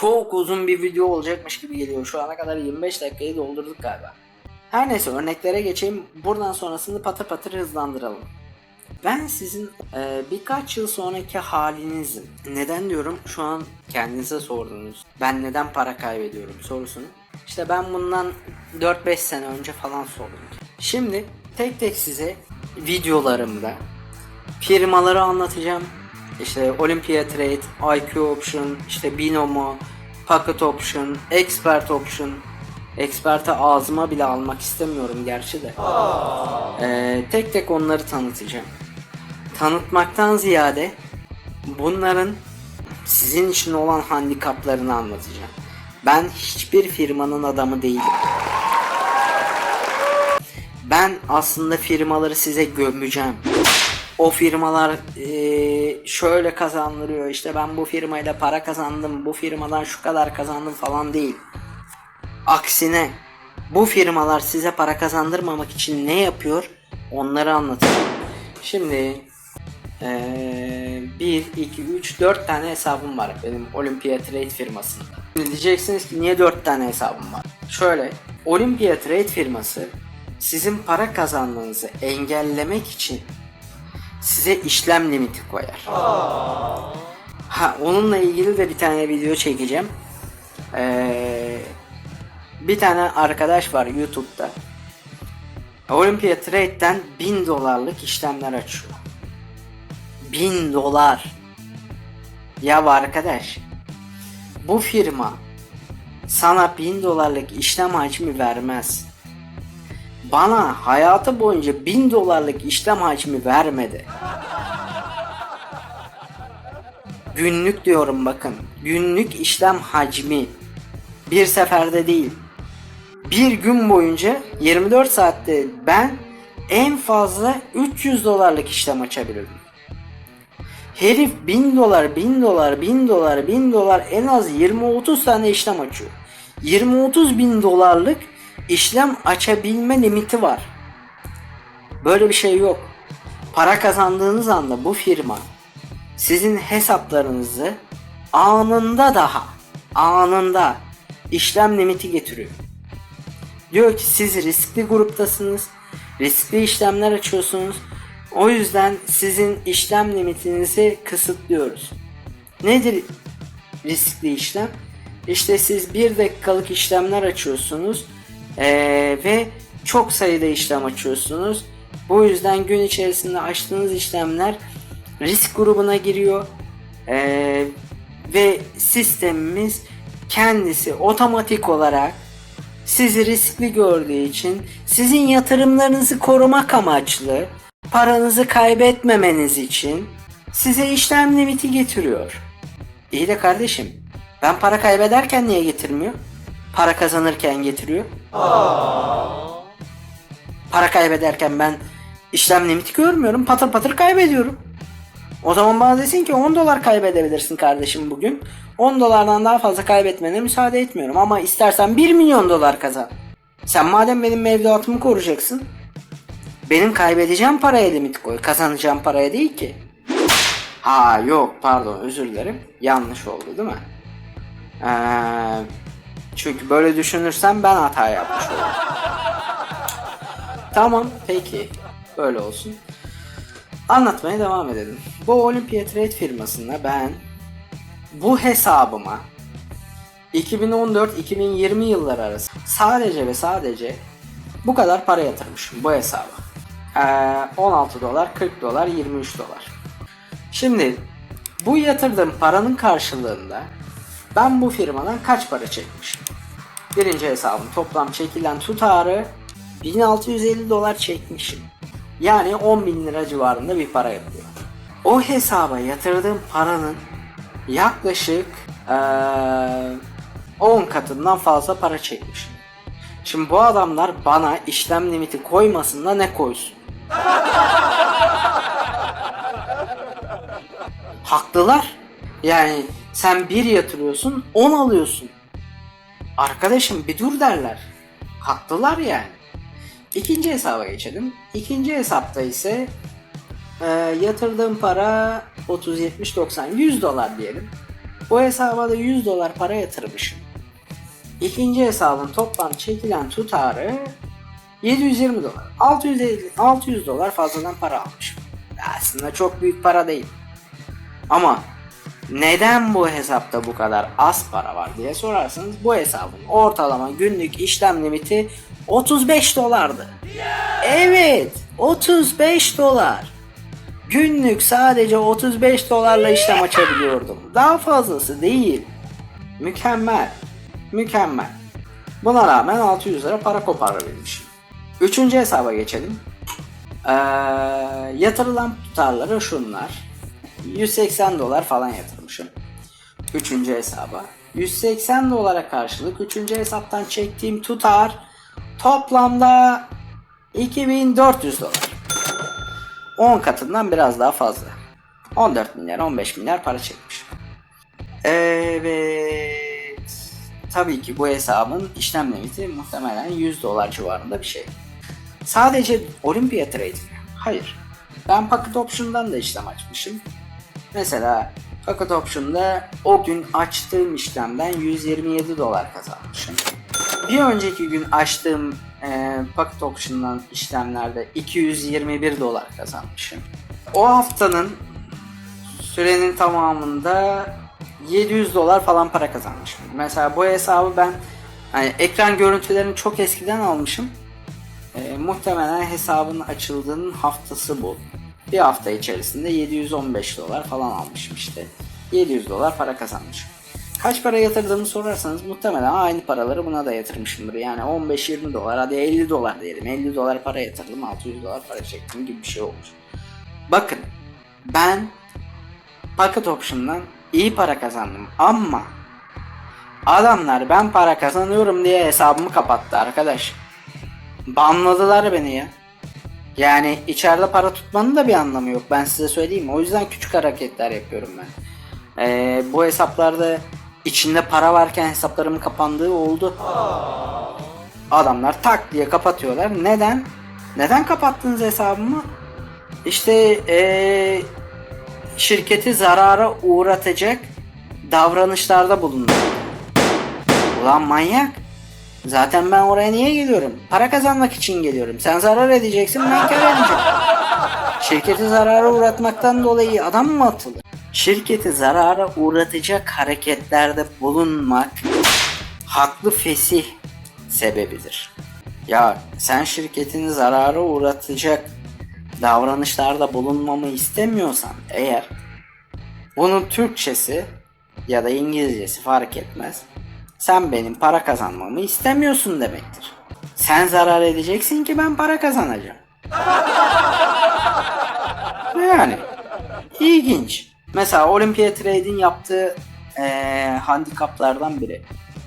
çok uzun bir video olacakmış gibi geliyor. Şu ana kadar 25 dakikayı doldurduk galiba. Her neyse örneklere geçeyim. Buradan sonrasını patır patır hızlandıralım. Ben sizin e, birkaç yıl sonraki halinizim. Neden diyorum? Şu an kendinize sordunuz. Ben neden para kaybediyorum sorusunu. İşte ben bundan 4-5 sene önce falan sordum. Şimdi tek tek size videolarımda firmaları anlatacağım. İşte Olympia Trade, IQ Option, işte Binomo, Pocket Option, Expert Option. Expert'e ağzıma bile almak istemiyorum gerçi de. Ee, tek tek onları tanıtacağım. Tanıtmaktan ziyade bunların sizin için olan handikaplarını anlatacağım. Ben hiçbir firmanın adamı değilim. Ben aslında firmaları size gömeceğim. O firmalar eee, şöyle kazandırıyor işte ben bu firmayla para kazandım bu firmadan şu kadar kazandım falan değil. Aksine bu firmalar size para kazandırmamak için ne yapıyor onları anlatacağım. Şimdi eee 1, 2, 3, 4 tane hesabım var benim Olympia Trade firmasında. Şimdi diyeceksiniz ki niye 4 tane hesabım var? Şöyle Olympia Trade firması sizin para kazanmanızı engellemek için size işlem limiti koyar. Ha onunla ilgili de bir tane video çekeceğim. Ee, bir tane arkadaş var YouTube'da. Olympia Trade'den 1000 dolarlık işlemler açıyor. 1000 dolar. Ya arkadaş bu firma sana 1000 dolarlık işlem hacmi vermez. Bana hayatı boyunca 1000 dolarlık işlem hacmi vermedi. Günlük diyorum bakın. Günlük işlem hacmi. Bir seferde değil. Bir gün boyunca 24 saatte ben en fazla 300 dolarlık işlem açabilirim. Herif 1000 dolar, 1000 dolar, 1000 dolar, 1000 dolar en az 20-30 tane işlem açıyor. 20-30 bin dolarlık işlem açabilme limiti var. Böyle bir şey yok. Para kazandığınız anda bu firma sizin hesaplarınızı anında daha anında işlem limiti getiriyor. Diyor ki siz riskli gruptasınız. Riskli işlemler açıyorsunuz. O yüzden sizin işlem limitinizi kısıtlıyoruz. Nedir riskli işlem? İşte siz bir dakikalık işlemler açıyorsunuz ee, ve çok sayıda işlem açıyorsunuz. Bu yüzden gün içerisinde açtığınız işlemler risk grubuna giriyor Ee, ve sistemimiz kendisi otomatik olarak sizi riskli gördüğü için sizin yatırımlarınızı korumak amaçlı paranızı kaybetmemeniz için size işlem limiti getiriyor. İyi de kardeşim ben para kaybederken niye getirmiyor? Para kazanırken getiriyor. Para kaybederken ben işlem limiti görmüyorum. Patır patır kaybediyorum. O zaman bana desin ki 10 dolar kaybedebilirsin kardeşim bugün. 10 dolardan daha fazla kaybetmene müsaade etmiyorum. Ama istersen 1 milyon dolar kazan. Sen madem benim mevduatımı koruyacaksın. Benim kaybedeceğim paraya limit koy. Kazanacağım paraya değil ki. Ha yok pardon özür dilerim. Yanlış oldu değil mi? Ee, çünkü böyle düşünürsem ben hata yapmış olurum. Tamam peki böyle olsun. Anlatmaya devam edelim. Bu Olympia Trade firmasında ben bu hesabıma 2014-2020 yılları arası sadece ve sadece bu kadar para yatırmışım bu hesaba. Ee, 16 dolar, 40 dolar, 23 dolar. Şimdi bu yatırdığım paranın karşılığında ben bu firmadan kaç para çekmişim? Birinci hesabım toplam çekilen tutarı 1650 dolar çekmişim. Yani 10 bin lira civarında bir para yapıyor. O hesaba yatırdığım paranın yaklaşık eee 10 katından fazla para çekmişim. Şimdi bu adamlar bana işlem limiti koymasın da ne koysun? Haklılar. Yani sen bir yatırıyorsun 10 alıyorsun. Arkadaşım bir dur derler. Haklılar yani. İkinci hesaba geçelim. İkinci hesapta ise e, yatırdığım para 30, 70, 90, 100 dolar diyelim. Bu hesaba da 100 dolar para yatırmışım. İkinci hesabın toplam çekilen tutarı 720 dolar. 650, 600 dolar fazladan para almışım. Aslında çok büyük para değil. Ama neden bu hesapta bu kadar az para var diye sorarsanız bu hesabın ortalama günlük işlem limiti 35 dolardı. Evet 35 dolar. Günlük sadece 35 dolarla işlem açabiliyordum. Daha fazlası değil. Mükemmel. Mükemmel. Buna rağmen 600 lira para koparabilmişim. Üçüncü hesaba geçelim. Ee, yatırılan tutarları şunlar. 180 dolar falan yatırmışım. Üçüncü hesaba. 180 dolara karşılık üçüncü hesaptan çektiğim tutar toplamda 2400 dolar. 10 katından biraz daha fazla. 14 milyar 15 milyar para çekmiş. Evet. Tabii ki bu hesabın işlem limiti muhtemelen 100 dolar civarında bir şey. Sadece Olympia Trade mi? Hayır. Ben Pocket Option'dan da işlem açmışım. Mesela Pocket Option'da o gün açtığım işlemden 127 dolar kazanmışım. Bir önceki gün açtığım e, Pocket Option'dan işlemlerde 221 dolar kazanmışım. O haftanın sürenin tamamında 700 dolar falan para kazanmışım. Mesela bu hesabı ben hani ekran görüntülerini çok eskiden almışım. E, muhtemelen hesabın açıldığının haftası bu. Bir hafta içerisinde 715 dolar falan almışım işte. 700 dolar para kazanmışım. Kaç para yatırdığımı sorarsanız muhtemelen aynı paraları buna da yatırmışımdır. Yani 15-20 dolar hadi 50 dolar diyelim. 50 dolar para yatırdım 600 dolar para çektim gibi bir şey olmuş. Bakın ben Pocket Option'dan iyi para kazandım ama adamlar ben para kazanıyorum diye hesabımı kapattı arkadaş. Banladılar beni ya. Yani içeride para tutmanın da bir anlamı yok. Ben size söyleyeyim. O yüzden küçük hareketler yapıyorum ben. Ee, bu hesaplarda içinde para varken hesaplarımın kapandığı oldu. Adamlar tak diye kapatıyorlar. Neden? Neden kapattınız hesabımı? İşte ee, şirketi zarara uğratacak davranışlarda bulundu. Ulan manyak. Zaten ben oraya niye geliyorum? Para kazanmak için geliyorum. Sen zarar edeceksin ben kar edeceğim. Şirketi zarara uğratmaktan dolayı adam mı atılır? Şirketi zarara uğratacak hareketlerde bulunmak haklı fesih sebebidir. Ya sen şirketini zarara uğratacak davranışlarda bulunmamı istemiyorsan eğer bunun Türkçesi ya da İngilizcesi fark etmez. Sen benim para kazanmamı istemiyorsun demektir. Sen zarar edeceksin ki ben para kazanacağım. Yani ilginç. Mesela Olympia Trade'in yaptığı eee handikaplardan biri.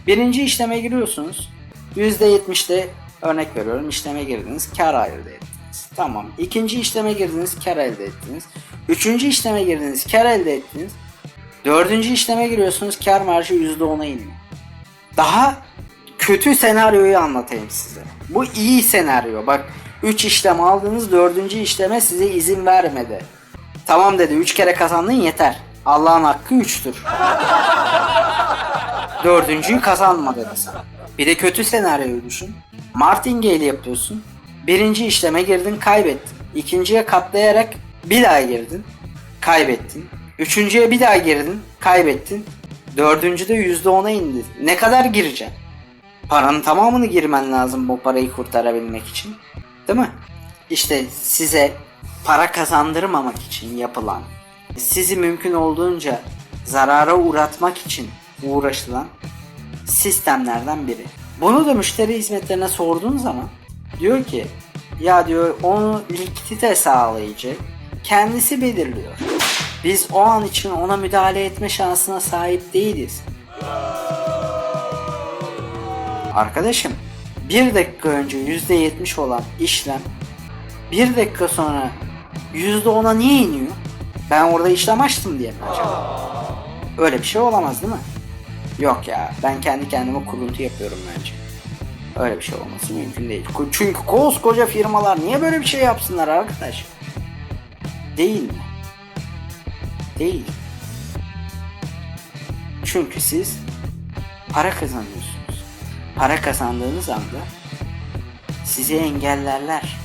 Birinci işleme giriyorsunuz. %70'de örnek veriyorum işleme girdiniz kar elde ettiniz. Tamam. İkinci işleme girdiniz kar elde ettiniz. Üçüncü işleme girdiniz kar elde ettiniz. Dördüncü işleme giriyorsunuz kar marjı %10'a iniyor. Daha kötü senaryoyu anlatayım size. Bu iyi senaryo. Bak 3 işlem aldınız 4. işleme size izin vermedi. Tamam dedi 3 kere kazandın yeter. Allah'ın hakkı 3'tür. Dördüncüyü kazanma dedi sana. Bir de kötü senaryoyu düşün. Martingale yapıyorsun. Birinci işleme girdin kaybettin. İkinciye katlayarak bir daha girdin. Kaybettin. Üçüncüye bir daha girdin. Kaybettin. Dördüncüde yüzde ona indi. Ne kadar gireceksin? Paranın tamamını girmen lazım bu parayı kurtarabilmek için. Değil mi? İşte size para kazandırmamak için yapılan, sizi mümkün olduğunca zarara uğratmak için uğraşılan sistemlerden biri. Bunu da müşteri hizmetlerine sorduğun zaman diyor ki ya diyor onu likidite sağlayıcı kendisi belirliyor. Biz o an için ona müdahale etme şansına sahip değiliz. Arkadaşım bir dakika önce %70 olan işlem bir dakika sonra %10'a niye iniyor? Ben orada işlem açtım diye mi acaba? Öyle bir şey olamaz değil mi? Yok ya ben kendi kendime kuruntu yapıyorum bence. Öyle bir şey olması mümkün değil. Çünkü koskoca firmalar niye böyle bir şey yapsınlar arkadaş? Değil mi? Değil. Çünkü siz para kazanıyorsunuz. Para kazandığınız anda sizi engellerler.